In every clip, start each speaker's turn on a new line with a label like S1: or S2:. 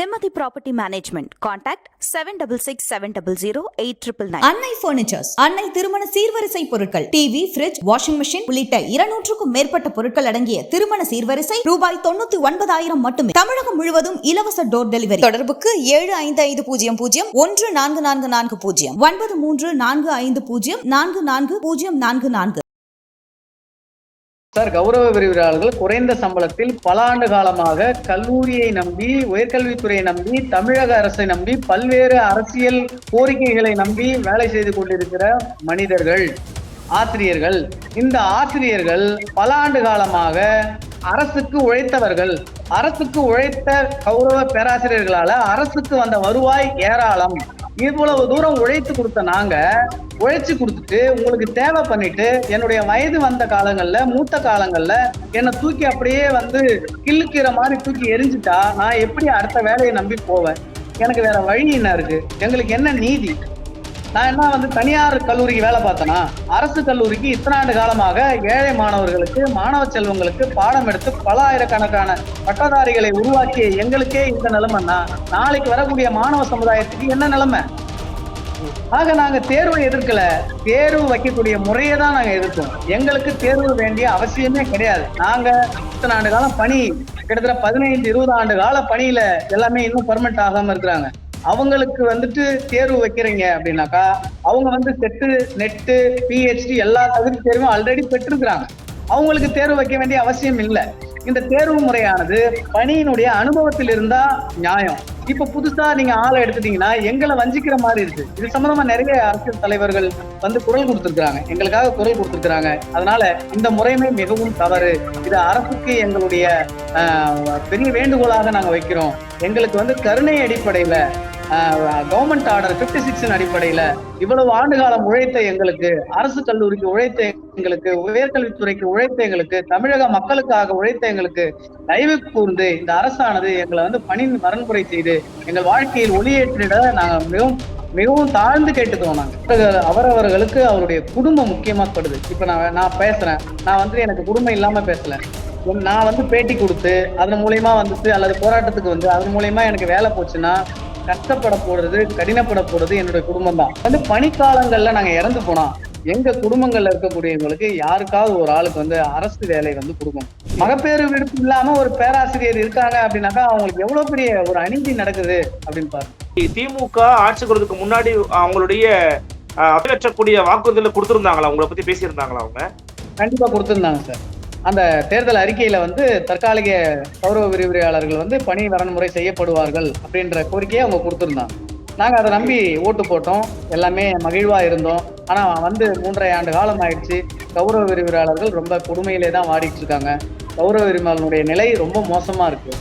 S1: Nimmathi property management contact seven double six seven double zero eight triple nine
S2: Annai furnitures Annai திருமண சீர்வரிசை பொருட்கள் TV fridge washing machine உள்ளிட்ட இருநூற்றுக்கும் மேற்பட்ட பொருட்கள் அடங்கிய திருமண சீர்வரிசை ரூபாய் தொண்ணூத்தி ஒன்பதாயிரம் மட்டுமே. தமிழகம் முழுவதும் இலவச டோர் டெலிவரி தொடர்புக்கு ஏழு ஐந்து ஐந்து பூஜ்ஜியம் பூஜ்ஜியம் ஒன்று நான்கு நான்கு நான்கு பூஜ்ஜியம். ஒன்பது மூன்று நான்கு ஐந்து பூஜ்ஜியம் நான்கு நான்கு பூஜ்ஜியம் நான்கு நான்கு.
S3: சார் கௌரவ விரிவுரையாளர்கள் குறைந்த சம்பளத்தில் பல ஆண்டு காலமாக கல்லூரியை நம்பி உயர்கல்வித்துறையை நம்பி தமிழக அரசை நம்பி பல்வேறு அரசியல் கோரிக்கைகளை நம்பி வேலை செய்து கொண்டிருக்கிற மனிதர்கள் ஆசிரியர்கள். இந்த ஆசிரியர்கள் பல ஆண்டு காலமாக அரசுக்கு உழைத்தவர்கள். அரசுக்கு உழைத்த கௌரவ பேராசிரியர்களால அரசுக்கு வந்த வருவாய் ஏராளம். இவ்வளவு தூரம் உழைத்து கொடுத்த நாங்க உழைச்சி கொடுத்துட்டு உங்களுக்கு தேவை பண்ணிட்டு என்னுடைய வயது வந்த காலங்கள்ல மூத்த காலங்கள்ல என்னை தூக்கி அப்படியே வந்து கிள்ளுக்கிற மாதிரி தூக்கி எரிஞ்சுட்டா நான் எப்படி அடுத்த வேலையை நம்பி போவேன்? எனக்கு வேற வழி என்ன இருக்கு? எங்களுக்கு என்ன நீதி? நான் என்ன வந்து தனியார் கல்லூரிக்கு வேலை பார்த்தேன்னா அரசு கல்லூரிக்கு இத்தனை ஆண்டு காலமாக ஏழை மாணவர்களுக்கு மாணவ செல்வங்களுக்கு பாடம் எடுத்து பல ஆயிரக்கணக்கான பட்டதாரிகளை உருவாக்கிய எங்களுக்கே இந்த நிலைமைன்னா நாளைக்கு வரக்கூடிய மாணவ சமுதாயத்துக்கு என்ன நிலைமை? ஆக நாங்க தேர்வை எதிர்க்கல. தேர்வு வைக்கக்கூடிய முறையை தான் நாங்க எதிர்த்தோம். எங்களுக்கு தேர்வு வேண்டிய அவசியமே கிடையாது. நாங்க இத்தனை ஆண்டு காலம் பணி கிட்டத்தட்ட பதினைந்து இருபது ஆண்டு கால பணியில எல்லாமே இன்னும் பர்மனெண்ட் ஆகாம இருக்கிறாங்க. அவங்களுக்கு வந்துட்டு தேர்வு வைக்கிறீங்க அப்படின்னாக்கா அவங்க வந்து செட்டு நெட்டு பிஹெச்டி எல்லா தகுதி தேர்வும் ஆல்ரெடி பெற்றிருக்கிறாங்க. அவங்களுக்கு தேர்வு வைக்க வேண்டிய அவசியம் இல்லை. இந்த தேர்வு முறையானது பணியினுடைய அனுபவத்தில் இருந்தா நியாயம். இப்ப புதுசா நீங்க ஆளை எடுத்துட்டீங்கன்னா எங்களை வஞ்சிக்கிற மாதிரி இருக்கு. இது சம்பந்தமா நிறைய அரசியல் தலைவர்கள் வந்து குரல் கொடுத்திருக்கிறாங்க. எங்களுக்காக குரல் கொடுத்திருக்கிறாங்க. அதனால இந்த முறைமை மிகவும் தவறு. இது அரசுக்கு எங்களுடைய பெரிய வேண்டுகோளாக நாங்க வைக்கிறோம். எங்களுக்கு வந்து கருணை அடிப்படையில கவர்மெண்ட் ஆர்டர் பிப்டி சிக்ஸின் அடிப்படையில இவ்வளவு ஆண்டு காலம் உழைத்த எங்களுக்கு அரசு கல்லூரிக்கு உழைத்த எங்களுக்கு உயர்கல்வித்துறைக்கு உழைத்த எங்களுக்கு தமிழக மக்களுக்காக உழைத்த எங்களுக்கு தயவு கூர்ந்து இந்த அரசானது எங்களை வந்து பணி வரன்முறை செய்து எங்கள் வாழ்க்கையில் ஒளியேற்றிட நாங்கள் மிகவும் மிகவும் தாழ்ந்து கேட்டுக்கிறோம் நாங்கள் அவரவர்களுக்கு அவருடைய குடும்பம் முக்கியமாப்படுது இப்போ நான் நான் பேசுறேன். நான் வந்து எனக்கு குடும்பம் இல்லாம பேசல. நான் வந்து பேட்டி கொடுத்து அதன் மூலயமா வந்துட்டு அல்லது போராட்டத்துக்கு வந்து அதன் மூலயமா எனக்கு வேலை போச்சுன்னா கஷ்டப்பட போடுறது கடினப்பட போடுறது என்னுடைய குடும்பம் தான் வந்து பனிக்காலங்களில் நாங்கள் இறந்து போனோம். எங்க குடும்பங்கள்ல இருக்கக்கூடியவங்களுக்கு யாருக்காவது ஒரு ஆளுக்கு வந்து அரசு வேலை வந்து கொடுக்கணும். மகப்பேறு விடுப்பு இல்லாம ஒரு பேராசிரியர் இருக்காங்க அப்படின்னாக்கா அவங்களுக்கு எவ்வளவு பெரிய ஒரு அநீதி நடக்குது அப்படின்னு பாருங்க.
S4: திமுக ஆட்சிக்கு வரதுக்கு முன்னாடி அவங்களுடைய அஹ், அவையற்றக்கூடிய வாக்குறுதிகளை கொடுத்திருந்தாங்களா? உங்களை பத்தி பேசியிருந்தாங்களா அவங்க?
S3: கண்டிப்பா கொடுத்திருந்தாங்க சார். அந்த தேர்தல் அறிக்கையில வந்து தற்காலிக கௌரவ விரிவுரையாளர்கள் வந்து பணி வரன்முறை செய்யப்படுவார்கள் அப்படின்ற கோரிக்கையை அவங்க கொடுத்திருந்தாங்க. நாங்க அதை நம்பி ஓட்டு போட்டோம். எல்லாமே மகிழ்வா இருந்தோம். ஆனா வந்து மூன்றரை ஆண்டு காலம் ஆயிடுச்சு. கௌரவ விரிவுரையாளர்கள் ரொம்ப கொடுமையிலே தான் வாடிட்டு இருக்காங்க. கௌரவ விரிவாளனுடைய நிலை ரொம்ப மோசமா இருக்கு.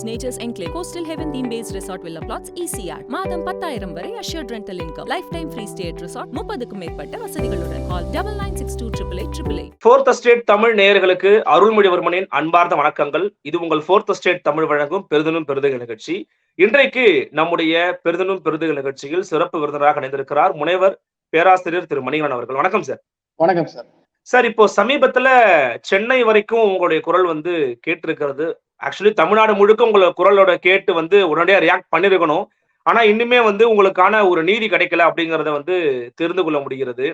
S5: Realty's Nature's Enclave Coastal Heaven Theme Based Resort Villa Plots ECR மாதம் பத்தாயிரம் வரை assured rental income lifetime free stay at resort முப்பதுக்கும் மேற்பட்ட வசதிகளுடன். Call double nine six two triple eight triple eight
S4: fourth state Tamil நேயர்களுக்கு அருள்மொழிவர்மனின் அன்பார்ந்த வணக்கங்கள். இது உங்கள் ஃபோர்த் ஸ்டேட் தமிழ் வழங்கும் பெருதனும் பெருதுகள் நிகழ்ச்சி. இன்றைக்கு நம்முடைய பெருதனும் பெருதுகள் நிகழ்ச்சியில் சிறப்பு விருந்தினராக இணைந்திருக்கிறார் முனைவர் பேராசிரியர் திரு மணிகண்டன் அவர்கள். வணக்கம் சார்.
S3: வணக்கம் சார்.
S4: சார் இப்போ சமீபத்துல சென்னை வரைக்கும் உங்களுடைய குரல் வந்து கேட்டிருக்கிறது. ஆக்சுவலி தமிழ்நாடு முழுக்க உங்களோட குரலோட கேட்டு வந்து உடனடியா ரியாக்ட் பண்ணிருக்கணும். ஆனா இன்னுமே வந்து உங்களுக்கான ஒரு நீதி கிடைக்கல அப்படிங்கறத வந்து தெரிந்து கொள்ள முடிகிறது.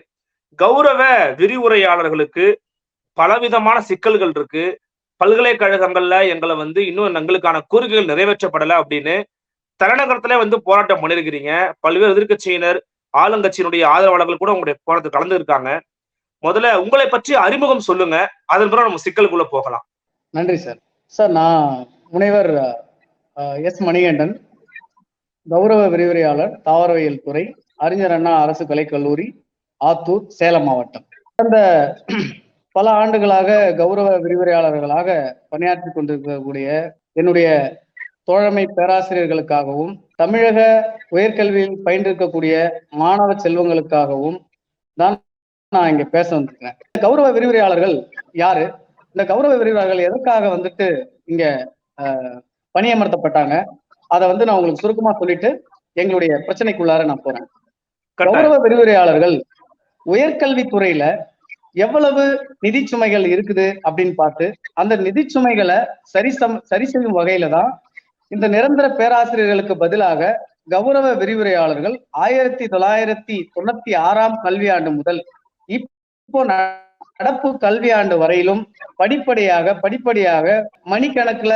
S4: கௌரவ விரிவுரையாளர்களுக்கு பலவிதமான சிக்கல்கள் இருக்கு. பல்கலைக்கழகங்கள்ல எங்களை வந்து இன்னும் எங்களுக்கான கோரிக்கைகள் நிறைவேற்றப்படல அப்படின்னு தலைநகரத்துல வந்து போராட்டம் பண்ணிருக்கிறீங்க. பல்வேறு எதிர்க்கட்சியினர் ஆளுங்கட்சியினுடைய ஆதரவாளர்கள் கூட உங்களுடைய போராட்டத்தில் கலந்து இருக்காங்க முதல்ல உங்களை பற்றி அறிமுகம் சொல்லுங்க. அதன் பிறகு நம்ம சிக்கலுக்குள்ள போகலாம்.
S3: நன்றி சார். சார் நான் முனைவர் எஸ். மணிகண்டன் கௌரவ விரிவுரையாளர் தாவரவியல் துறை அறிஞர் அண்ணா அரசு கலைக்கல்லூரி ஆத்தூர் சேலம் மாவட்டம். கடந்த பல ஆண்டுகளாக கௌரவ விரிவுரையாளர்களாக பணியாற்றி கொண்டிருக்கக்கூடிய என்னுடைய தோழமை பேராசிரியர்களுக்காகவும் தமிழக உயர்கல்வியில் பயின்றிருக்கக்கூடிய மாணவ செல்வங்களுக்காகவும் தான் நான் இங்க பேச வந்திருக்கிறேன். கௌரவ விரிவுரையாளர்கள் யாரு? இந்த கௌரவ விரிவுரையாளர்கள் எதற்காக வந்துட்டு இங்க பணியமர்த்தப்பட்டாங்க அதை வந்து நான் உங்களுக்கு சுருக்கமா சொல்லிட்டு எங்களுடைய பிரச்சனைக்குள்ளார நான் போறேன். கௌரவ விரிவுரையாளர்கள் உயர்கல்வித்துறையில எவ்வளவு நிதி சுமைகள் இருக்குது அப்படின்னு பார்த்து அந்த நிதி சுமைகளை சரி சம் சரி செய்யும் வகையில தான் இந்த நிரந்தர பேராசிரியர்களுக்கு பதிலாக கௌரவ விரிவுரையாளர்கள் ஆயிரத்தி தொள்ளாயிரத்தி தொண்ணூத்தி ஆறாம் கல்வியாண்டு முதல் இப்போ நடப்பு கல்வியாண்டு வரையிலும் படிப்படியாக படிப்படியாக மணிக்கணக்குல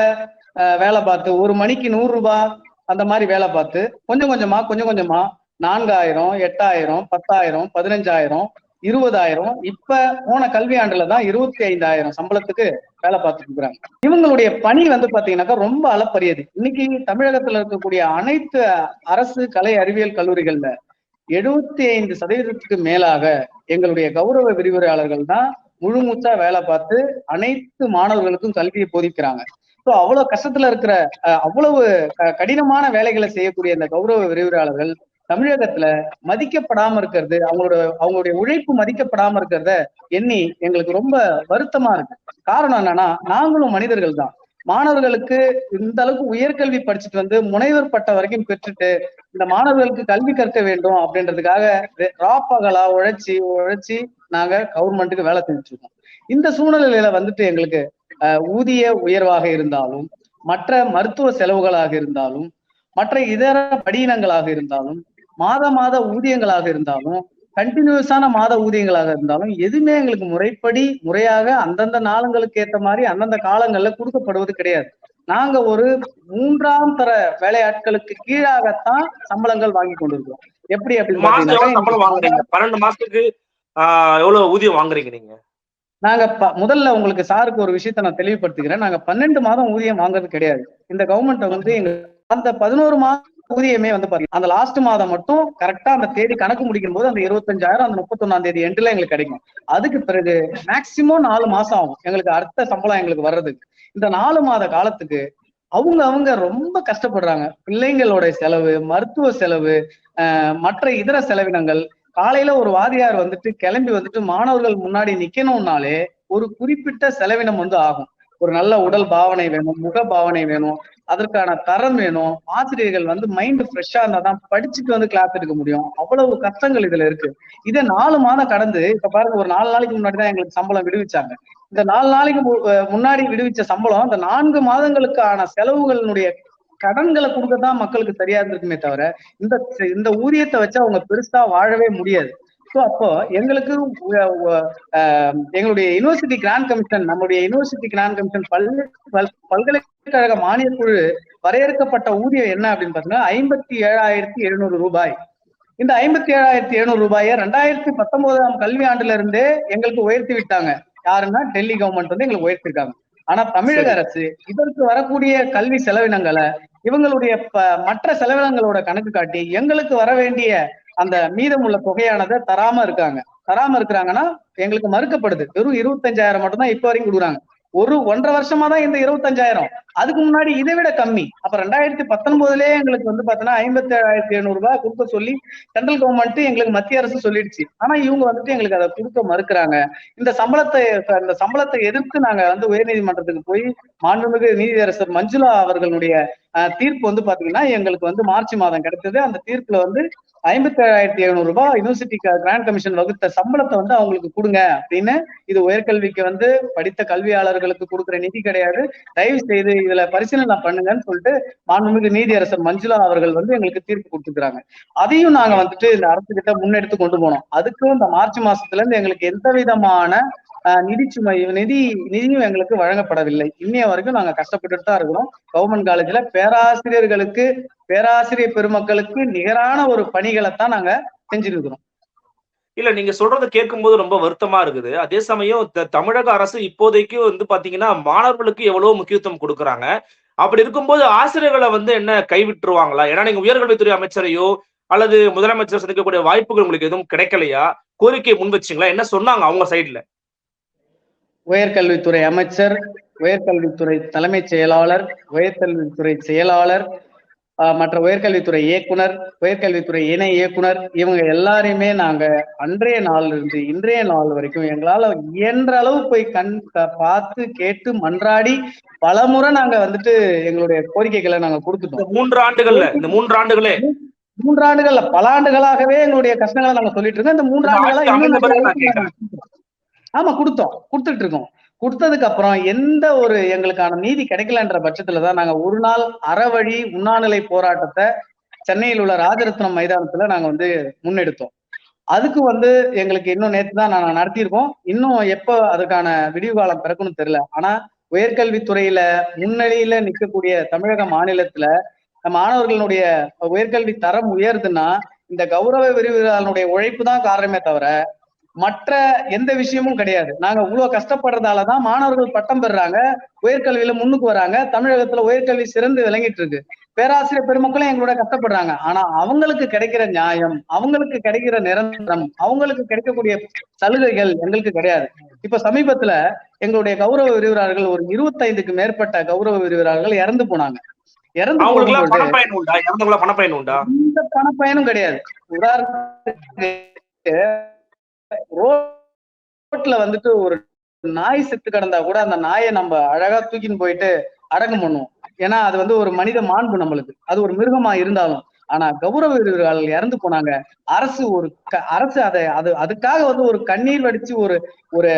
S3: வேலை பார்த்து ஒரு மணிக்கு நூறு ரூபாய் அந்த மாதிரி வேலை பார்த்து கொஞ்சம் கொஞ்சமா கொஞ்சம் கொஞ்சமா நான்காயிரம் எட்டாயிரம் பத்தாயிரம் பதினஞ்சாயிரம் இருபதாயிரம் இப்ப போன கல்வியாண்டுல தான் இருபத்தி ஐந்தாயிரம் சம்பளத்துக்கு வேலை பார்த்துட்டு இருக்கிறாங்க. இவங்களுடைய பணி வந்து பாத்தீங்கன்னாக்கா ரொம்ப அளப்பரியது. இன்னைக்கு தமிழகத்துல இருக்கக்கூடிய அனைத்து அரசு கலை அறிவியல் கல்லூரிகள்ல எழுபத்தி ஐந்து சதவீதத்துக்கு மேலாக எங்களுடைய கௌரவ விரிவுரையாளர்கள் தான் முழுமுத்தா வேலை பார்த்து அனைத்து மாணவர்களுக்கும் கல்வியை போதிக்கிறாங்க. ஸோ அவ்வளவு கஷ்டத்துல இருக்கிற அஹ், அவ்வளவு கடினமான வேலைகளை செய்யக்கூடிய இந்த கௌரவ விரிவுரையாளர்கள் தமிழகத்துல மதிக்கப்படாம இருக்கிறது அவங்களோட அவங்களுடைய உழைப்பு மதிக்கப்படாம இருக்கிறத எண்ணி எங்களுக்கு ரொம்ப வருத்தமா இருக்கு. காரணம் என்னன்னா நாங்களும் மனிதர்கள் தான். மாணவர்களுக்கு இந்த அளவுக்கு உயர்கல்வி படிச்சுட்டு வந்து முனைவர் பட்ட வரைக்கும் பெற்றுட்டு இந்த மாணவர்களுக்கு கல்வி கற்க வேண்டும் அப்படின்றதுக்காக ராப்பகலா உழைச்சி உழைச்சி நாங்க கவர்மெண்ட்டுக்கு வேலை செஞ்சுட்டு இருக்கோம். இந்த சூழ்நிலையில வந்துட்டு எங்களுக்கு ஊதிய உயர்வாக இருந்தாலும் மற்ற மருத்துவ செலவுகளாக இருந்தாலும் மற்ற இதர படியினங்களாக இருந்தாலும் மாத மாத ஊதியங்களாக இருந்தாலும் கண்டினியூஸான மாத ஊதியங்களாக இருந்தாலும் எதுவுமே எங்களுக்கு முறைப்படி முறையாக அந்தந்த நாளுங்களுக்கு ஏத்த மாதிரி அந்தந்த காலங்கள்ல கொடுக்கப்படுவது கிடையாது. நாங்க ஒரு மூன்றாம் தர வேலையாட்களுக்கு கீழாகத்தான் சம்பளங்கள் வாங்கி கொண்டிருக்கோம் எப்படி அப்படின்னு
S4: பன்னெண்டு மாசத்துக்கு எவ்வளவு ஊதியம் வாங்குறீங்க நீங்க?
S3: நாங்க முதல்ல உங்களுக்கு சாருக்கு ஒரு விஷயத்த நான் தெளிவுபடுத்திக்கிறேன். நாங்க பன்னெண்டு மாதம் ஊதியம் வாங்குறது கிடையாது. இந்த கவர்மெண்ட் வந்து எங்க அந்த பதினோரு மாதம் ஊதியமே வந்து பாத்தீங்கன்னா அந்த லாஸ்ட் மாதம் மட்டும் கரெக்டா அந்த தேதி கணக்கு முடிக்கும் போது அந்த இருபத்தஞ்சாயிரம் அந்த முப்பத்தொன்னாம் தேதி எண்டுல எங்களுக்கு கிடைக்கும். அதுக்கு பிறகு மேக்சிமம் நாலு மாசம் ஆகும். எங்களுக்கு அடுத்த சம்பளம் எங்களுக்கு வர்றதுக்கு. இந்த நாலு மாத காலத்துக்கு அவங்க அவங்க ரொம்ப கஷ்டப்படுறாங்க. பிள்ளைங்களோட செலவு மருத்துவ செலவு ஆஹ் மற்ற இதர செலவினங்கள். காலையில ஒரு வாதியார் வந்துட்டு கிளம்பி வந்துட்டு மாணவர்கள் முன்னாடி நிக்கணும்னாலே ஒரு குறிப்பிட்ட செலவினம் வந்து ஆகும். ஒரு நல்ல உடல் பாவனை வேணும் முக பாவனை வேணும் அதற்கான தரம் வேணும். ஆசிரியர்கள் வந்து மைண்ட் ஃப்ரெஷ்ஷா இருந்தா தான் படிச்சுட்டு வந்து கிளாஸ் எடுக்க முடியும். அவ்வளவு கஷ்டங்கள் இதுல இருக்கு. இதை நாலு மாதம் கடந்து இப்ப பாருங்க ஒரு நாலு நாளைக்கு முன்னாடி தான் எங்களுக்கு சம்பளம் விடுவிச்சாங்க. இந்த நாலு நாளைக்கு மு- முன்னாடி விடுவிச்ச சம்பளம் இந்த நான்கு மாதங்களுக்கான செலவுகளினுடைய கடன்களை கொடுக்கத்தான் மக்களுக்கு சரியா இருந்திருக்குமே தவிர இந்த இந்த ஊதியத்தை வச்சு அவங்க பெருசா வாழவே முடியாது. ஸோ அப்போ எங்களுக்கு எங்களுடைய யூனிவர்சிட்டி கிராண்ட் கமிஷன் நம்முடைய யூனிவர்சிட்டி கிராண்ட் கமிஷன் பல் பல்- பல்கலைக்கழக மானியக் குழு வரையறுக்கப்பட்ட ஊதியம் என்ன அப்படின்னு பாத்தீங்கன்னா ஐம்பத்தி ஏழாயிரத்தி எழுநூறு ரூபாய். இந்த ஐம்பத்தி ஏழாயிரத்தி எழுநூறு ரூபாயை ரெண்டாயிரத்தி பத்தொன்பதாம் கல்வி ஆண்டுல இருந்தே எங்களுக்கு உயர்த்தி விட்டாங்க. யாருன்னா டெல்லி கவர்மெண்ட் வந்து எங்களுக்கு உயர்த்திருக்காங்க. ஆனா தமிழக. அரசு இதற்கு வரக்கூடிய கல்வி செலவினங்களை இவங்களுடைய மற்ற செலவினங்களோட கணக்கு காட்டி எங்களுக்கு வர வேண்டிய அந்த மீதமுள்ள தொகையானதை தராம இருக்காங்க. தராம இருக்கிறாங்கன்னா எங்களுக்கு மறுக்கப்படுது. வெறும் இருபத்தஞ்சாயிரம் மட்டும் தான் இப்ப வரைக்கும் கொடுக்குறாங்க. ஒரு ஒன்றரை வருஷமா தான் இந்த இருபத்தஞ்சாயிரம். அதுக்கு முன்னாடி இதை விட கம்மி. அப்ப ரெண்டாயிரத்தி பத்தொன்பதுலயே எங்களுக்கு வந்து பாத்தீங்கன்னா ஐம்பத்தி ஏழாயிரத்தி எழுநூறு ரூபாய் கொடுக்க சொல்லி சென்ட்ரல் கவர்மெண்ட் எங்களுக்கு மத்திய அரசு சொல்லிடுச்சு. ஆனா இவங்க வந்துட்டு எங்களுக்கு அதை கொடுக்க மறுக்கிறாங்க. இந்த சம்பளத்தை இந்த சம்பளத்தை எதிர்த்து நாங்க வந்து உயர்நீதிமன்றத்துக்கு போய் மாண்புமிகு நீதியரசர் மஞ்சுளா அவர்களுடைய தீர்ப்பு வந்து பாத்தீங்கன்னா எங்களுக்கு வந்து மார்ச் மாதம் கிடைத்தது. அந்த தீர்ப்புல வந்து ஐம்பத்தி ஏழாயிரத்தி எழுநூறு ரூபாய் யூனிவர்சிட்டி கிராண்ட் கமிஷன் வகுத்த சம்பளத்தை வந்து அவங்களுக்கு கொடுங்க அப்படின்னு இது உயர்கல்விக்கு வந்து படித்த கல்வியாளர்களுக்கு கொடுக்குற நிதி கிடையாது. தயவு செய்து இதுல பரிசீலனை பண்ணுங்கன்னு சொல்லிட்டு மாண்புமிகு நீதியரசர் மஞ்சுளா அவர்கள் வந்து எங்களுக்கு தீர்ப்பு கொடுத்துக்கிறாங்க அதையும் நாங்க வந்துட்டு இந்த அரசு கிட்ட முன்னெடுத்து கொண்டு போனோம். அதுக்கும் இந்த மார்ச் மாசத்துல இருந்து எங்களுக்கு எந்த விதமான நிதி சுமை நிதி நிதியும் எங்களுக்கு வழங்கப்படவில்லை. இன்னைய வரைக்கும் நாங்க கஷ்டப்பட்டுட்டு தான் இருக்கிறோம். கவர்மெண்ட் காலேஜ்ல பேராசிரியர்களுக்கு பேராசிரியர் பெருமக்களுக்கு நிகரான ஒரு பணிகளை தான் நாங்க செஞ்சிருக்கிறோம்
S4: இல்ல நீங்க சொல்றத கேட்கும்போது ரொம்ப வருத்தமா இருக்குது. அதே சமயம் தமிழக அரசு இப்போதைக்கு வந்து பாத்தீங்கன்னா மாணவர்களுக்கு எவ்வளவு முக்கியத்துவம் கொடுக்கறாங்க. அப்படி இருக்கும்போது ஆசிரியர்களை வந்து என்ன கைவிட்டுருவாங்களா? ஏன்னா நீங்க உயர்கல்வித்துறை அமைச்சரையோ அல்லது முதலமைச்சர் சந்திக்கக்கூடிய வாய்ப்புகள் உங்களுக்கு எதுவும் கிடைக்கலையா? கோரிக்கை முன் வச்சீங்களா? என்ன சொன்னாங்க அவங்க சைடுல
S3: உயர்கல்வித்துறை அமைச்சர் உயர்கல்வித்துறை தலைமைச் செயலாளர் உயர்கல்வித்துறை செயலாளர் மற்ற உயர்கல்வித்துறை இயக்குனர் உயர்கல்வித்துறை இணை இயக்குனர் இவங்க எல்லாரையுமே நாங்க அன்றைய நாள்ல இருந்து இன்றைய நாள் வரைக்கும் எங்களால இயன்ற அளவு போய் கண் பார்த்து கேட்டு மன்றாடி பலமுறை நாங்க வந்துட்டு எங்களுடைய கோரிக்கைகளை நாங்க கொடுத்துட்டோம்.
S4: மூன்று ஆண்டுகள்ல இந்த மூன்று ஆண்டுகளே
S3: மூன்று ஆண்டுகள்ல பல ஆண்டுகளாகவே எங்களுடைய கஷ்டங்களை நாங்க சொல்லிட்டு இருக்கோம் இந்த மூன்று ஆண்டுகளா ஆமா கொடுத்தோம். கொடுத்துட்டு இருக்கோம். கொடுத்ததுக்கு அப்புறம் எந்த ஒரு எங்களுக்கான நீதி கிடைக்கலன்ற பட்சத்துல தான் நாங்க ஒரு நாள் அறவழி உண்ணாநிலை போராட்டத்தை சென்னையில் உள்ள ராஜரத்னம் மைதானத்துல நாங்க வந்து முன்னெடுத்தோம். அதுக்கு வந்து எங்களுக்கு இன்னும் நேற்று தான் நாங்க நடத்தியிருக்கோம். இன்னும் எப்போ அதுக்கான விடிவு காலம் பிறக்கும்னு தெரியல. ஆனா உயர்கல்வித்துறையில முன்னணியில நிற்கக்கூடிய தமிழக மாநிலத்துல மாணவர்களுடைய உயர்கல்வி தரம் உயருதுன்னா இந்த கௌரவ விரிவுரையாளனுடைய உழைப்பு தான் காரணமே தவிர மற்ற எந்த விஷயமும் கிடையாது. நாங்க இவ்வளவு கஷ்டப்படுறதாலதான் மாணவர்கள் பட்டம் பெறுறாங்க. உயர்கல்வியில முன்னுக்கு வராங்க. தமிழகத்துல உயர்கல்வி சிறந்து விளங்கிட்டு இருக்கு. பேராசிரியர் பெருமக்களும் எங்களோட கஷ்டப்படுறாங்க. ஆனா அவங்களுக்கு கிடைக்கிற நியாயம் அவங்களுக்கு கிடைக்கிற நிரந்தரம் அவங்களுக்கு கிடைக்கக்கூடிய சலுகைகள் எங்களுக்கு கிடையாது. இப்ப சமீபத்துல எங்களுடைய கௌரவ விரிவுரையாளர்கள் ஒரு இருபத்தைந்துக்கு மேற்பட்ட கௌரவ விரிவுரையாளர்கள் இறந்து போனாங்க. இறந்து எந்த பணப்பயனும் கிடையாது. உதாரணத்துக்கு ரோட்ல வந்துட்டு ஒரு நாய் செத்து கிடந்தா கூட அந்த நாயை நம்ம அழகா தூக்கின்னு போயிட்டு அடக்கம் பண்ணுவோம். ஏன்னா அது வந்து ஒரு மனித மாண்பு நம்மளுக்கு. அது ஒரு மிருகமா இருந்தாலும் ஆனா கௌரவ வீரர்கள் இறந்து போனாங்க. அரசு ஒரு க- அரசு அதை அது அதுக்காக வந்து ஒரு கண்ணீர் வடிச்சு ஒரு ஒரு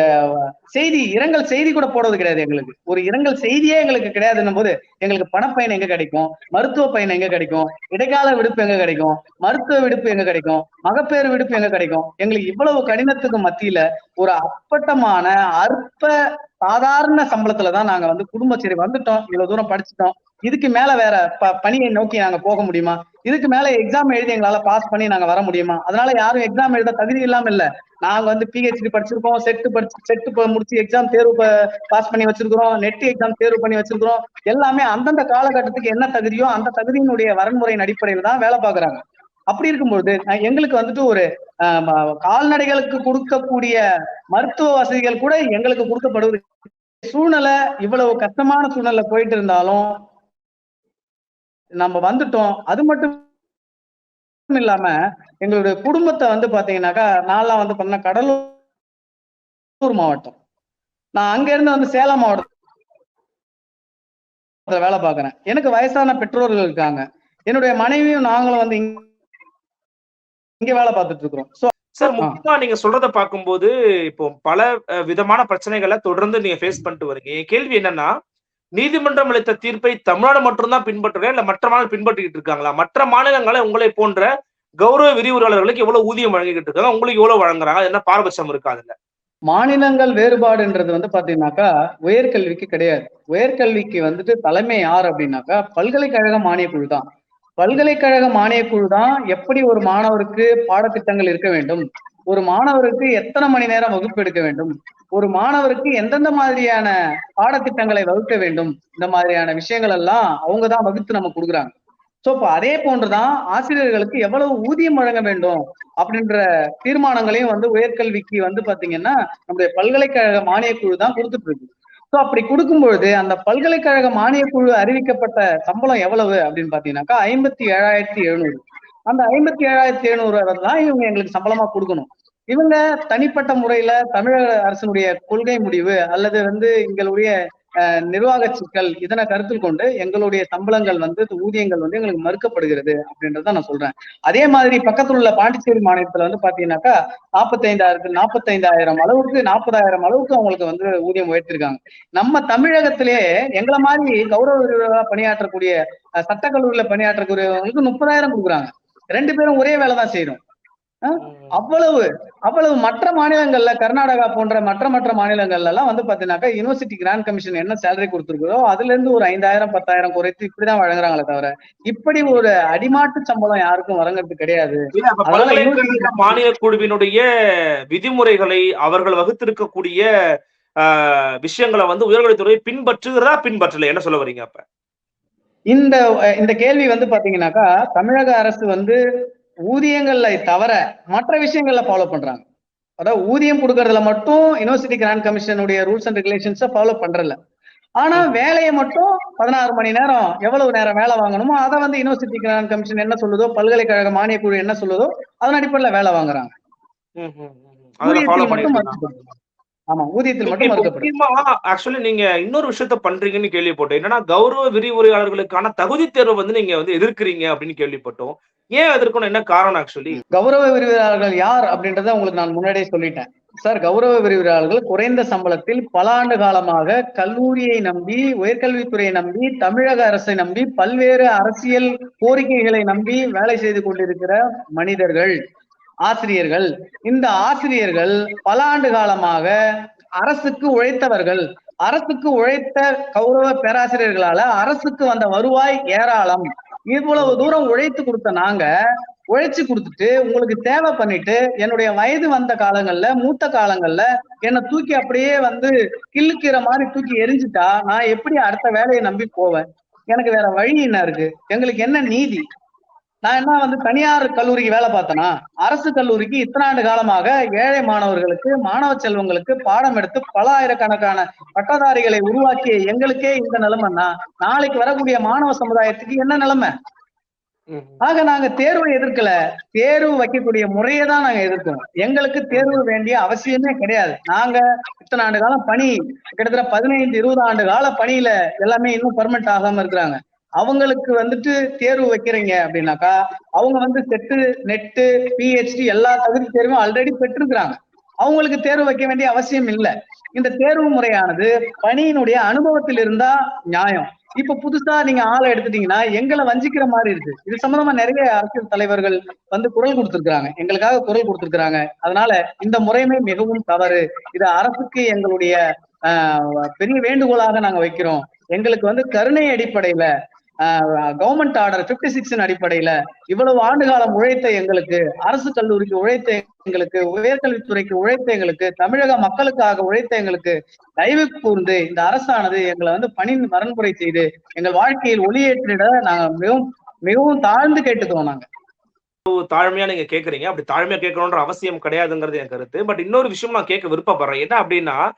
S3: செய்தி இரங்கல் செய்தி கூட போடுறது கிடையாது எங்களுக்கு. ஒரு இரங்கல் செய்தியே எங்களுக்கு கிடையாதுன்னும் போது எங்களுக்கு பணப்பயன் எங்க கிடைக்கும்? மருத்துவ பயன் எங்க கிடைக்கும்? இடைக்கால விடுப்பு எங்க கிடைக்கும்? மருத்துவ விடுப்பு எங்க கிடைக்கும்? மகப்பேறு விடுப்பு எங்க கிடைக்கும்? எங்களுக்கு இவ்வளவு கடினத்துக்கு மத்தியில ஒரு அப்பட்டமான அற்ப சாதாரண சம்பளத்துல தான் நாங்க வந்து குடும்ப சரி வந்துட்டோம். இவ்வளவு தூரம் படிச்சுட்டோம். இதுக்கு மேல வேற ப பணியை நோக்கி நாங்க போக முடியுமா? இதுக்கு மேல எக்ஸாம் எழுதி எங்களால பாஸ் பண்ணி நாங்க வர முடியுமா? அதனால யாரும் எக்ஸாம் எழுத தகுதி இல்லாம இல்ல. நாங்க வந்து பிஹெச்டி படிச்சிருக்கோம் செட்டு படிச்சு செட்டு முடிச்சு எக்ஸாம் தேர்வு பாஸ் பண்ணி வச்சிருக்கிறோம் நெட் எக்ஸாம் தேர்வு பண்ணி வச்சிருக்கிறோம். எல்லாமே அந்தந்த காலகட்டத்துக்கு என்ன தகுதியோ அந்த தகுதியினுடைய வரன்முறையின் அடிப்படையில் தான் வேலை பாக்குறாங்க அப்படி இருக்கும்போது எங்களுக்கு வந்துட்டு ஒரு கால்நடைகளுக்கு கொடுக்கக்கூடிய மருத்துவ வசதிகள் கூட எங்களுக்கு கொடுக்கப்படுவது. சூழ்நிலை இவ்வளவு கஷ்டமான சூழ்நிலை போயிட்டு இருந்தாலும் நம்ம வந்துட்டோம். அது மட்டும் இல்லாம எங்களுடைய குடும்பத்தை வந்து பாத்தீங்கன்னாக்கா நான்லாம் வந்து பண்ண கடலூர் மாவட்டம். நான் அங்க இருந்து வந்து சேலம் மாவட்டத்தில் வேலை பார்க்கறேன். எனக்கு வயசான பெற்றோர்கள் இருக்காங்க. என்னுடைய மனைவியும் நாங்களும் வந்து இங்க- இங்க வேலை பார்த்துட்டு இருக்கிறோம். So
S4: sir. முக்கியமா நீங்க சொல்றத பார்க்கும்போது இப்போ பல விதமான பிரச்சனைகளை தொடர்ந்து நீங்க ஃபேஸ் பண்ணிட்டு வரீங்க. என் கேள்வி என்னன்னா நீதிமன்றம் அளித்த தீர்ப்பை தமிழ்நாடு மட்டும்தான் பின்பற்றுறேன் இல்ல மற்ற மாநிலம் பின்பற்றிக்கிட்டு இருக்காங்களா? மற்ற மாநிலங்களை உங்களை போன்ற கௌரவ விரிவுரையாளர்களுக்கு எவ்வளவு ஊதியம் வழங்கிக்கிட்டு இருக்காங்க? உங்களுக்கு எவ்வளவு வழங்குறாங்க? அது என்ன பாரபட்சம் இருக்கா அதுல?
S3: மாநிலங்கள் வேறுபாடுன்றது வந்து பாத்தீங்கன்னாக்கா உயர்கல்விக்கு கிடையாது. உயர்கல்விக்கு வந்துட்டு தலைமை யார் அப்படின்னாக்கா பல்கலைக்கழக மானியக்குழு தான். பல்கலைக்கழக மானியக்குழு தான் எப்படி ஒரு மாணவருக்கு பாடத்திட்டங்கள் இருக்க வேண்டும்? ஒரு மாணவருக்கு எத்தனை மணி நேரம் வகுப்பு எடுக்க வேண்டும்? ஒரு மாணவருக்கு எந்தெந்த மாதிரியான பாடத்திட்டங்களை வகுக்க வேண்டும்? இந்த மாதிரியான விஷயங்கள் எல்லாம் அவங்க தான் வகுத்து நம்ம கொடுக்குறாங்க. சோ இப்போ அதே போன்றுதான் ஆசிரியர்களுக்கு எவ்வளவு ஊதியம் வழங்க வேண்டும் அப்படின்ற தீர்மானங்களையும் வந்து உயர்கல்விக்கு வந்து பாத்தீங்கன்னா நம்முடைய பல்கலைக்கழக மானியக்குழு தான் கொடுத்துட்டு இருக்கு. ஸோ அப்படி கொடுக்கும் பொழுது அந்த பல்கலைக்கழக மானியக்குழு அறிவிக்கப்பட்ட சம்பளம் எவ்வளவு அப்படின்னு பாத்தீங்கன்னாக்கா ஐம்பத்தி ஏழாயிரத்தி எழுநூறு. அந்த ஐம்பத்தி ஏழாயிரத்தி எழுநூறு தான் இவங்க எங்களுக்கு சம்பளமா கொடுக்கணும். இவங்க தனிப்பட்ட முறையில தமிழக அரசினுடைய கொள்கை முடிவு அல்லது வந்து எங்களுடைய நிர்வாக சிக்கல் இதனை கருத்தில் கொண்டு எங்களுடைய சம்பளங்கள் வந்து ஊதியங்கள் வந்து எங்களுக்கு மறுக்கப்படுகிறது அப்படின்றத நான் சொல்றேன். அதே மாதிரி பக்கத்துல உள்ள பாண்டிச்சேரி மாநிலத்துல வந்து பாத்தீங்கன்னாக்கா நாற்பத்தைந்தாயிரத்து நாற்பத்தைந்தாயிரம் அளவுக்கு நாற்பதாயிரம் அளவுக்கு அவங்களுக்கு வந்து ஊதியம் உயர்த்திருக்காங்க. நம்ம தமிழகத்திலே எங்களை மாதிரி கௌரவ பணியாற்றக்கூடிய சட்டக்கல்லூரியில பணியாற்றக்கூடியவங்களுக்கு முப்பதாயிரம் கொடுக்குறாங்க. ரெண்டு பேரும் ஒரே வேலை தான் செய்யறோம் அவ்வளவு அவ்வளவு மற்ற மாநிலங்கள்ல கர்நாடகா போன்ற மற்ற மற்ற மாநிலங்கள்ல எல்லாம் வந்து பாத்தீங்கன்னாக்கா யூனிவர்சிட்டி கிராண்ட் கமிஷன் என்ன சேலரி கொடுத்துருக்கோ அதுல இருந்து ஒரு ஐந்தாயிரம் பத்தாயிரம் குறைத்து இப்படிதான் வழங்குறாங்களே தவிர இப்படி ஒரு அடிமாட்டு சம்பளம் யாருக்கும் வழங்குறது கிடையாது.
S4: மானிய குழுவினுடைய விதிமுறைகளை அவர்கள் வகுத்திருக்கக்கூடிய விஷயங்களை வந்து உயர்கல்வித்துறை பின்பற்றுகிறதா பின்பற்றல? என்ன சொல்ல வரீங்க அப்ப?
S3: இந்த இந்த கேள்வி வந்து பாத்தீங்கன்னாக்கா தமிழக அரசு வந்து ஊதியங்கள்ல தவிர மற்ற விஷயங்கள்ல ஃபாலோ பண்றாங்க. அதாவது ஊதியம் கொடுக்கறதுல மட்டும் யுனிவர்சிட்டி கிராண்ட் கமிஷனுடைய ரூல்ஸ் அண்ட் ரெகுலேஷன்ஸை ஃபாலோ பண்றல ஆனா வேலையை மட்டும் பதினாறு மணி நேரம் எவ்வளவு நேரம் வேலை வாங்கணுமோ அதை வந்து யுனிவர்சிட்டி கிராண்ட் கமிஷன் என்ன சொல்லுதோ பல்கலைக்கழக மானியக் குழு என்ன சொல்லுதோ அதன் அடிப்படையில வேலை வாங்குறாங்க. மட்டும் ஆமா ஊதியத்தில் மட்டும்
S4: ஆக்சுவலி நீங்க இன்னொரு விஷயத்த பண்றீங்கன்னு கேள்விப்பட்டோம் என்னன்னா கௌரவ விரிவுரையாளர்களுக்கான தகுதி தேர்வை வந்து நீங்க வந்து எதிர்க்கிறீங்க அப்படின்னு கேள்விப்பட்டோம். ஏன் எதிர்க்கணும்? என்ன காரணம் ஆக்சுவலி
S3: கௌரவ விரிவுரையாளர்கள் யார் அப்படின்றத உங்களுக்கு நான் முன்னாடியே சொல்லிட்டேன். சார் கௌரவ விரிவுரையாளர்கள் குறைந்த சம்பளத்தில் பல ஆண்டு காலமாக கல்லூரியை நம்பி உயர்கல்வித்துறையை நம்பி தமிழக அரசை நம்பி பல்வேறு அரசியல் கோரிக்கைகளை நம்பி வேலை செய்து கொண்டிருக்கிற மனிதர்கள். ஆசிரியர்கள். இந்த ஆசிரியர்கள் பல ஆண்டு காலமாக அரசுக்கு உழைத்தவர்கள். அரசுக்கு உழைத்த கௌரவ பேராசிரியர்களால அரசுக்கு வந்த வருவாய் ஏராளம். இவ்வளவு தூரம் உழைத்து கொடுத்த நாங்க உழைச்சு கொடுத்துட்டு உங்களுக்கு தேவை பண்ணிட்டு என்னுடைய வயது வந்த காலங்கள்ல மூத்த காலங்கள்ல என்னை தூக்கி அப்படியே வந்து கிள்ளுக்கிற மாதிரி தூக்கி எரிஞ்சுட்டா நான் எப்படி அடுத்த வேலையை நம்பி போவேன்? எனக்கு வேற வழி என்ன இருக்கு? எங்களுக்கு என்ன நீதி? நான் என்ன வந்து தனியார் கல்லூரிக்கு வேலை பார்த்தேனா அரசு கல்லூரிக்கு இத்தனை ஆண்டு காலமாக ஏழை மாணவர்களுக்கு மாணவ செல்வங்களுக்கு பாடம் எடுத்து பல ஆயிரக்கணக்கான பட்டதாரிகளை உருவாக்கிய எங்களுக்கே இந்த நிலைமைன்னா நாளைக்கு வரக்கூடிய மாணவ சமுதாயத்துக்கு என்ன நிலைமை? ஆக நாங்க தேர்வை எதிர்க்கல. தேர்வு வைக்கக்கூடிய முறையை தான் நாங்க எதிர்க்கிறோம் எங்களுக்கு தேர்வு வேண்டிய அவசியமே கிடையாது. நாங்க இத்தனை ஆண்டு காலம் பணி கிட்டத்தட்ட பதினைந்து இருபது ஆண்டு கால பணியில எல்லாமே இன்னும் பர்மனெண்ட் ஆகாம இருக்கிறாங்க. அவங்களுக்கு வந்துட்டு தேர்வு வைக்கிறீங்க அப்படின்னாக்கா அவங்க வந்து செட்டு நெட்டு பிஹெச்டி எல்லா தகுதி தேர்வும் ஆல்ரெடி பெற்றிருக்கிறாங்க. அவங்களுக்கு தேர்வு வைக்க வேண்டிய அவசியம் இல்லை. இந்த தேர்வு முறையானது பணியினுடைய அனுபவத்தில் இருந்தா நியாயம். இப்ப புதுசா நீங்க ஆளை எடுத்துட்டீங்கன்னா எங்களை வஞ்சிக்கிற மாதிரி இருக்கு. இது சம்பந்தமா நிறைய அரசியல் தலைவர்கள் வந்து குரல் கொடுத்திருக்காங்க எங்களுக்காக குரல் கொடுத்திருக்காங்க அதனால இந்த முறைமை மிகவும் தவறு. இது அரசுக்கு எங்களுடைய ஆஹ், பெரிய வேண்டுகோளாக நாங்க வைக்கிறோம். எங்களுக்கு வந்து கருணை அடிப்படையில கவர்மெண்ட் ஆர்டர் பிப்டி சிக்ஸின் அடிப்படையில இவ்வளவு ஆண்டு காலம் உழைத்த எங்களுக்கு அரசு கல்லூரிக்கு உழைத்த எங்களுக்கு உயர்கல்வித்துறைக்கு உழைத்த எங்களுக்கு தமிழக மக்களுக்காக உழைத்த எங்களுக்கு தயவு கூர்ந்து இந்த அரசானது எங்களை வந்து பணி வரன்முறை செய்து எங்கள் வாழ்க்கையில் ஒளியேற்றிட நாங்க மிகவும் மிகவும் தாழ்ந்து கேட்டுக்கிறோம் நாங்க.
S4: தாழ்மையா நீங்க கேக்குறீங்க. அப்படி தாழ்மையா கேட்கணுன்ற அவசியம் கிடையாதுங்கிறது என் கருத்து. பட் இன்னொரு விஷயம் நான் கேட்க விருப்பப்படுறேன். என்ன அப்படின்னா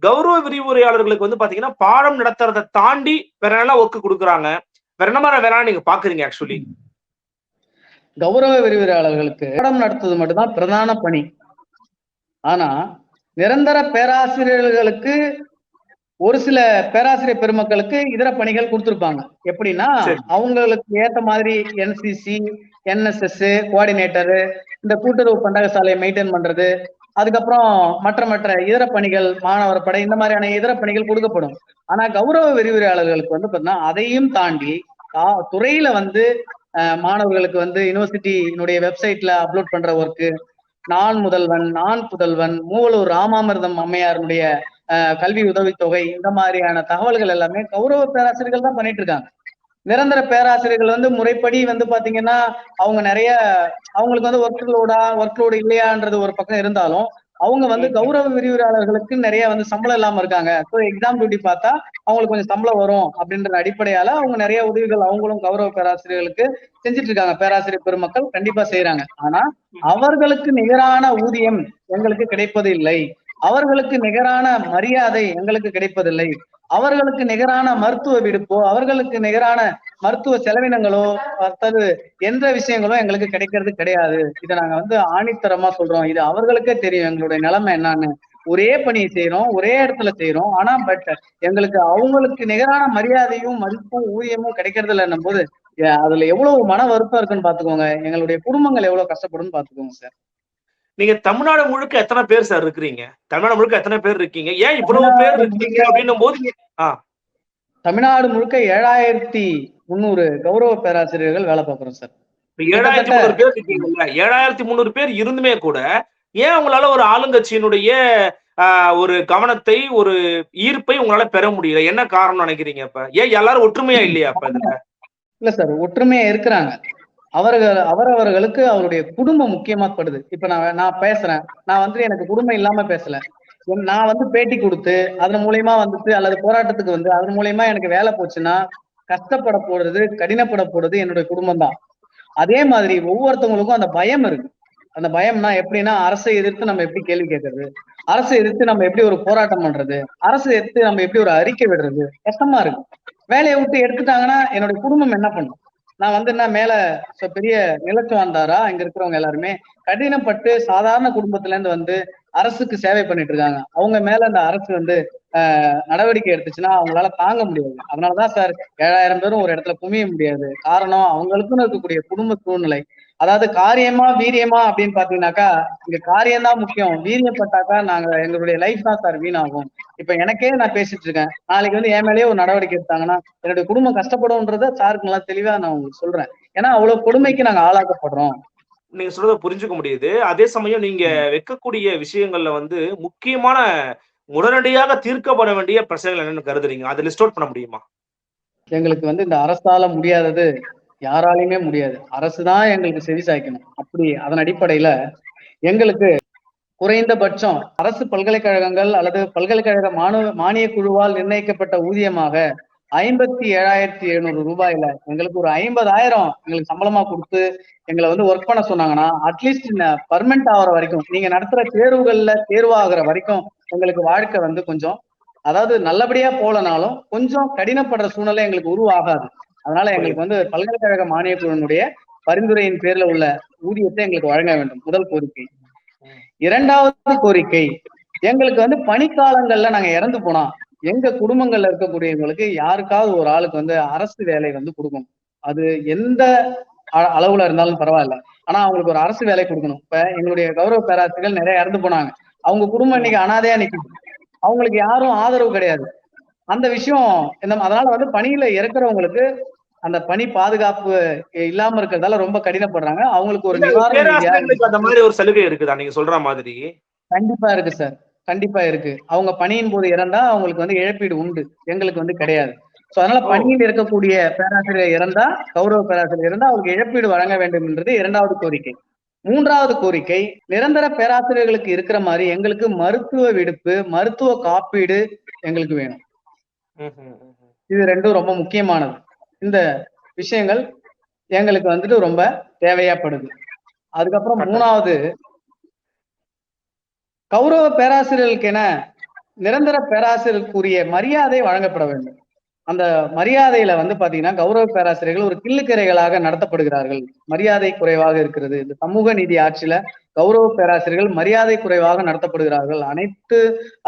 S4: கௌரவ விரிவுரையாளர்களுக்கு வந்து பாத்தீங்கன்னா பாடம் நடத்துறதை தாண்டி வேற ஒக்கு ஒர்க்கு கொடுக்குறாங்க? வேற என்ன மாதிரி நீங்க பாக்குறீங்க ஆக்சுவலி
S3: கௌரவ விரிவுரையாளர்களுக்கு பாடம் நடத்துவது மட்டும்தான் பிரதான பணி. ஆனா நிரந்தர பேராசிரியர்களுக்கு ஒரு சில பேராசிரியர் பெருமக்களுக்கு இதர பணிகள் கொடுத்திருப்பாங்க. எப்படின்னா. அவங்களுக்கு ஏத்த மாதிரி என்சிசி என்எஸ்எஸ் கோஆர்டினேட்டர் இந்த கூட்டுறவு பண்டகசாலையை மெயின்டைன் பண்றது அதுக்கப்புறம் மற்ற மற்ற இதர பணிகள் மாணவர் படை இந்த மாதிரியான இதர பணிகள் கொடுக்கப்படும். ஆனா கௌரவ விரிவுரையாளர்களுக்கு வந்து பாத்தீங்கன்னா அதையும் தாண்டி துறையில வந்து மாணவர்களுக்கு வந்து யூனிவர்சிட்டியினுடைய வெப்சைட்ல அப்லோட் பண்ற ஒர்க்கு நான் முதல்வன் நான் புதல்வன் மூவலூர் ராமாமிர்தம் அம்மையாருடைய அஹ், கல்வி உதவித்தொகை இந்த மாதிரியான தகவல்கள் எல்லாமே கௌரவ பேராசிரியர்கள் தான் பண்ணிட்டு இருக்காங்க. நிரந்தர பேராசிரியர்கள் வந்து முறைப்படி வந்து பாத்தீங்கன்னா அவங்க நிறைய அவங்களுக்கு வந்து ஒர்க் லோடா ஒர்க் லோடு இல்லையான்றது ஒரு பக்கம் இருந்தாலும் அவங்க வந்து கௌரவ விரிவுரையாளர்களுக்கு நிறைய வந்து சம்பளம் இல்லாம இருக்காங்க. ஸோ எக்ஸாம் டியூட்டி பார்த்தா அவங்களுக்கு கொஞ்சம் சம்பளம் வரும் அப்படின்ற அடிப்படையால அவங்க நிறைய உதவிகள் அவங்களும் கௌரவ பேராசிரியர்களுக்கு செஞ்சுட்டு இருக்காங்க பேராசிரியர் பெருமக்கள் கண்டிப்பா செய்யறாங்க ஆனா அவர்களுக்கு நிகரான ஊதியம் எங்களுக்கு கிடைப்பது இல்லை அவர்களுக்கு நிகரான மரியாதை எங்களுக்கு கிடைப்பதில்லை. அவர்களுக்கு நிகரான மருத்துவ விடுப்போ அவர்களுக்கு நிகரான மருத்துவ செலவினங்களோ அத்தது எந்த விஷயங்களோ எங்களுக்கு கிடைக்கிறது கிடையாது. இதை நாங்க வந்து ஆணித்தரமா சொல்றோம். இது அவர்களுக்கே தெரியும். எங்களுடைய நிலைமை என்னன்னு. ஒரே பணியை செய்யறோம் ஒரே இடத்துல செய்யறோம் ஆனா பட் எங்களுக்கு அவங்களுக்கு நிகரான மரியாதையும் மதிப்பும் ஊதியமும் கிடைக்கிறது இல்லைன்னும் போது அதுல எவ்வளவு மன வருத்தம் இருக்குன்னு பாத்துக்கோங்க எங்களுடைய குடும்பங்கள் எவ்வளவு கஷ்டப்படும்னு பாத்துக்கோங்க சார்.
S4: நீங்க தமிழ்நாடு முழுக்க எத்தனை பேர் சார் இருக்கிறீங்க? தமிழ்நாடு முழுக்க எத்தனை பேர் இருக்கீங்க? ஏன் இவ்வளவு பேர் இருக்கீங்க அப்படின்னும் போது
S3: தமிழ்நாடு முழுக்க ஏழாயிரத்தி முந்நூறு கௌரவ பேராசிரியர்கள் வேலை பார்க்குறோம் சார்
S4: ஏழாயிரத்தி முந்நூறு பேர் இருக்கீங்கல்ல? ஏழாயிரத்தி முந்நூறு பேர் இருந்துமே கூட ஏன் உங்களால ஒரு ஆளுங்கட்சியினுடைய ஒரு கவனத்தை ஒரு ஈர்ப்பை உங்களால பெற முடியல? என்ன காரணம் நினைக்கிறீங்க இப்ப? ஏன் எல்லாரும் ஒற்றுமையா இல்லையா அப்ப இதுல?
S3: இல்ல சார் ஒற்றுமையா இருக்கிறாங்க. அவர்கள் அவரவர்களுக்கு அவருடைய குடும்பம் முக்கியமாப்படுது இப்ப நான் நான் பேசுறேன். நான் வந்து எனக்கு குடும்பம் இல்லாம பேசல. நான் வந்து பேட்டி கொடுத்து அதன் மூலியமா வந்துட்டு அல்லது போராட்டத்துக்கு வந்து அதன் மூலியமா எனக்கு வேலை போச்சுன்னா கஷ்டப்பட போடுறது கடினப்பட போடுறது என்னுடைய குடும்பம் தான். அதே மாதிரி ஒவ்வொருத்தவங்களுக்கும் அந்த பயம் இருக்கு. அந்த பயம்னா எப்படின்னா அரசை எதிர்த்து நம்ம எப்படி கேள்வி கேட்கறது? அரசை எதிர்த்து நம்ம எப்படி ஒரு போராட்டம் பண்றது? அரசை எதிர்த்து நம்ம எப்படி ஒரு அறிக்கை விடுறது? கஷ்டமா இருக்கு. வேலையை விட்டு எடுத்துட்டாங்கன்னா என்னுடைய குடும்பம் என்ன பண்ணும்? நான் வந்து என்ன மேல பெரிய நிலத்து வந்தாரா இங்க இருக்கிறவங்க எல்லாருமே. கடினப்பட்டு சாதாரண குடும்பத்துல இருந்து வந்து அரசுக்கு சேவை பண்ணிட்டு இருக்காங்க அவங்க மேல அந்த அரசு வந்து ஆஹ், நடவடிக்கை எடுத்துச்சுன்னா அவங்களால தாங்க முடியாது. அதனாலதான் சார் ஏழாயிரம் பேரும் ஒரு இடத்துல குமிய முடியாது. காரணம் அவங்களுக்குன்னு இருக்கக்கூடிய குடும்ப சூழ்நிலை. அதாவது காரியமா வீரியமா அப்படின்னு பாத்தீங்கன்னாக்கா இங்க காரியம் தான் முக்கியம். வீரியப்பட்டாக்கா நாங்க எங்களுடைய லைஃப் தான் சார் வீணாகும். இப்ப எனக்கே நான் பேசிட்டு இருக்கேன். நாளைக்கு வந்து என் மேலேயே ஒரு நடவடிக்கை எடுத்தாங்கன்னா என்னுடைய குடும்பம் கஷ்டப்படும்ன்றத சாருக்கு நல்லா தெளிவா நான் உங்களுக்கு சொல்றேன். ஏன்னா அவ்வளவு கொடுமைக்கு நாங்க ஆளாக்கப்படுறோம்.
S4: நீங்க சொல்றத புரிஞ்சுக்க முடியுது. அதே சமயம் நீங்க வைக்கக்கூடிய விஷயங்கள்ல வந்து முக்கியமான உடனடியாக தீர்க்கப்பட வேண்டிய பிரச்சனைகள் என்னன்னு கருதுறீங்க. அதை லிஸ்ட் அவுட் பண்ண முடியுமா?
S3: எங்களுக்கு வந்து இந்த அரசால முடியாதது யாராலையுமே முடியாது. அரசு தான் எங்களுக்கு செவி சாய்க்கணும். அப்படி அதன் அடிப்படையில எங்களுக்கு குறைந்தபட்சம் அரசு பல்கலைக்கழகங்கள் அல்லது பல்கலைக்கழக மாணவ மானிய குழுவால் நிர்ணயிக்கப்பட்ட ஊதியமாக ஐம்பத்தி ஏழாயிரத்தி எழுநூறு ரூபாயில எங்களுக்கு ஒரு ஐம்பதாயிரம் எங்களுக்கு சம்பளமா கொடுத்து எங்களை வந்து ஒர்க் பண்ண சொன்னாங்கன்னா அட்லீஸ்ட் பர்மனெண்ட் ஆகிற வரைக்கும் நீங்க நடத்துற தேர்வுகள்ல தேர்வாகிற வரைக்கும் எங்களுக்கு வாழ்க்கை வந்து கொஞ்சம் அதாவது நல்லபடியா போலனாலும் கொஞ்சம் கடினப்படுற சூழ்நிலை எங்களுக்கு உருவாகாது. அதனால எங்களுக்கு வந்து பல்கலைக்கழக மானிய குழுவினுடைய பரிந்துரையின் பேர்ல உள்ள ஊதியத்தை எங்களுக்கு வழங்க வேண்டும். முதல் கோரிக்கை. இரண்டாவது கோரிக்கை எங்களுக்கு வந்து பணிக்காலங்கள்ல நாங்க இறந்து போனா எங்க குடும்பங்கள்ல இருக்கக்கூடியவங்களுக்கு யாருக்காவது ஒரு ஆளுக்கு வந்து அரசு வேலை வந்து கொடுக்கணும். அது எந்த அளவுல இருந்தாலும் பரவாயில்ல. ஆனா அவங்களுக்கு ஒரு அரசு வேலை கொடுக்கணும். இப்ப எங்களுடைய கௌரவ பேராசிரியர்கள் நிறைய இறந்து போனாங்க. அவங்க குடும்பம் இன்னைக்கு அனாதையா நிக்குது. அவங்களுக்கு யாரும் ஆதரவு கிடையாது. அந்த விஷயம் இந்த அதனால வந்து பணியில இறக்குறவங்களுக்கு அந்த பணி பாதுகாப்பு இல்லாம இருக்கிறதால ரொம்ப கடினப்படுறாங்க. அவங்களுக்கு ஒரு நிவாரண நிதியா
S4: பேராசிரியர்களுக்கு அந்த மாதிரி ஒரு சலுகை இருக்குதா? நீங்க சொல்ற மாதிரி.
S3: கண்டிப்பா இருக்கு சார். கண்டிப்பா இருக்கு. அவங்க பணியின் போது இறந்தா அவங்களுக்கு வந்து இழப்பீடு உண்டு. எங்களுக்கு வந்து கிடையாது. சோ அதனால. பணியில் இருக்கக்கூடிய பேராசிரியர் இறந்தா கௌரவ பேராசிரியர் இறந்தா அவருக்கு இழப்பீடு வழங்க வேண்டும் என்றது இரண்டாவது கோரிக்கை. மூன்றாவது கோரிக்கை நிரந்தர பேராசிரியர்களுக்கு இருக்கிற மாதிரி எங்களுக்கு மருத்துவ விடுப்பு மருத்துவ காப்பீடு எங்களுக்கு வேணும். இது ரெண்டும் ரொம்ப முக்கியமானது. இந்த விஷயங்கள் எங்களுக்கு வந்துட்டு ரொம்ப தேவையாப்படுது. அதுக்கப்புறம் மூணாவது கௌரவ பேராசிரியர்களுக்கு என நிரந்தர பேராசிரியருக்குரிய மரியாதை வழங்கப்பட வேண்டும். அந்த மரியாதையில வந்து பாத்தீங்கன்னா கௌரவ பேராசிரியர்கள் ஒரு கிள்ளுக்கரைகளாக நடத்தப்படுகிறார்கள். மரியாதை குறைவாக இருக்கிறது. இந்த சமூக நீதி ஆட்சியில கௌரவ பேராசிரியர்கள் மரியாதை குறைவாக நடத்தப்படுகிறார்கள். அனைத்து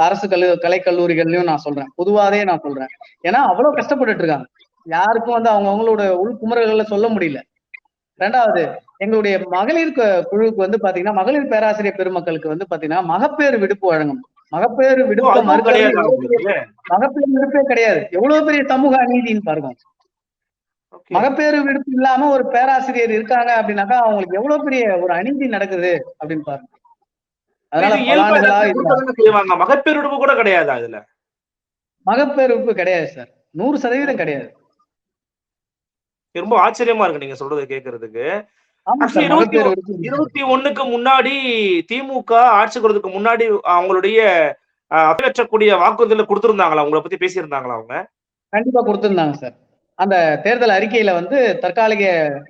S3: அரசு கல்லு கலைக்கல்லூரிகள்லயும் நான் சொல்றேன். பொதுவாவே நான் சொல்றேன். ஏன்னா அவ்வளவு கஷ்டப்பட்டுட்டு இருக்காங்க. யாருக்கும் வந்து அவங்க அவங்களோட உள் குமுறல்களை சொல்ல முடியல. ரெண்டாவது எங்களுடைய மகளிர் குழுவுக்கு வந்து பாத்தீங்கன்னா மகளிர் பேராசிரியர் பெருமக்களுக்கு வந்து பாத்தீங்கன்னா மகப்பேறு விடுப்பு வழங்கணும் மகப்பேறு விடுப்பு? மகப்பேறு விடுப்பே கிடையாது. எவ்வளவு பெரிய சமூக அநீதின்னு பாருங்க. மகப்பேறு விடுப்பு இல்லாம ஒரு பேராசிரியர் இருக்காங்க அப்படின்னாக்கா அவங்களுக்கு எவ்வளவு பெரிய ஒரு அநீதி நடக்குது அப்படின்னு பாருங்க. அதனால
S4: மகப்பேறு விடுப்பு கூட கிடையாதா இதுல
S3: மகப்பேறு விடுப்பு கிடையாது சார். நூறு சதவீதம் கிடையாது.
S4: ரொம்ப ஆச்சரியமா இருக்கு நீங்க சொல்றதை
S3: சார்
S4: இருபத்தி ஒண்ணுக்கு முன்னாடி திமுக ஆட்சிக்கு வரதுக்கு முன்னாடி அவங்களுடைய அஹ், நிறைவேற்றக்கூடிய வாக்குறுதியில கொடுத்திருந்தாங்களா? உங்களை பத்தி பேசியிருந்தாங்களா அவங்க?
S3: கண்டிப்பா கொடுத்திருந்தாங்க சார். அந்த தேர்தல் அறிக்கையில வந்து தற்காலிக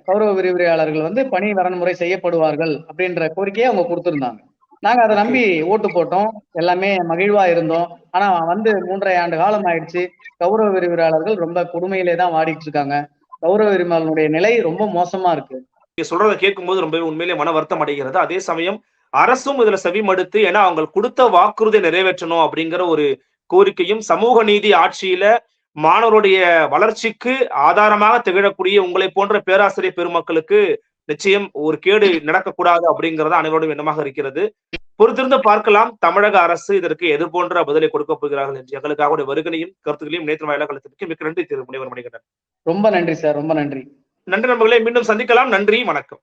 S3: கௌரவ விரிவுரையாளர்கள் வந்து பணி வரன்முறை செய்யப்படுவார்கள் அப்படின்ற கோரிக்கையை அவங்க கொடுத்திருந்தாங்க. நாங்க அதை நம்பி ஓட்டு போட்டோம். எல்லாமே மகிழ்வா இருந்தோம். ஆனா வந்து மூன்றரை ஆண்டு காலம் ஆயிடுச்சு. கௌரவ விரிவுரையாளர்கள் ரொம்ப கொடுமையிலே தான் வாடிட்டு இருக்காங்க. கௌரவ விரிவுரையாளனுடைய நிலை ரொம்ப மோசமா இருக்கு.
S4: நீங்க சொல்றதை கேட்கும்போது ரொம்பவே உண்மையிலே மன வருத்தம் அடைகிறது. அதே சமயம் அரசும் இதுல செவிமடுத்து ஏன்னா அவங்க கொடுத்த வாக்குறுதியை நிறைவேற்றணும் அப்படிங்கிற ஒரு கோரிக்கையும் சமூக நீதி ஆட்சியில மாணவருடைய வளர்ச்சிக்கு ஆதாரமாக திகழக்கூடிய உங்களை போன்ற பேராசிரியர் பெருமக்களுக்கு நிச்சயம் ஒரு கேடு நடக்கக்கூடாது அப்படிங்கறது அனைவரோடும் எண்ணமாக இருக்கிறது. பொறுத்திருந்து பார்க்கலாம். தமிழக அரசு இதற்கு எது போன்ற பதிலை கொடுக்க போகிறார்கள் என்று எங்களுக்காக உடைய வருகனையும் கருத்துக்களையும் நேற்று வாயிலாக மிக்க நன்றி. திரு முனைவர் மணிகண்டன்
S3: ரொம்ப நன்றி சார். ரொம்ப நன்றி.
S4: நன்றி நண்பர்களே மீண்டும் சந்திக்கலாம். நன்றி வணக்கம்.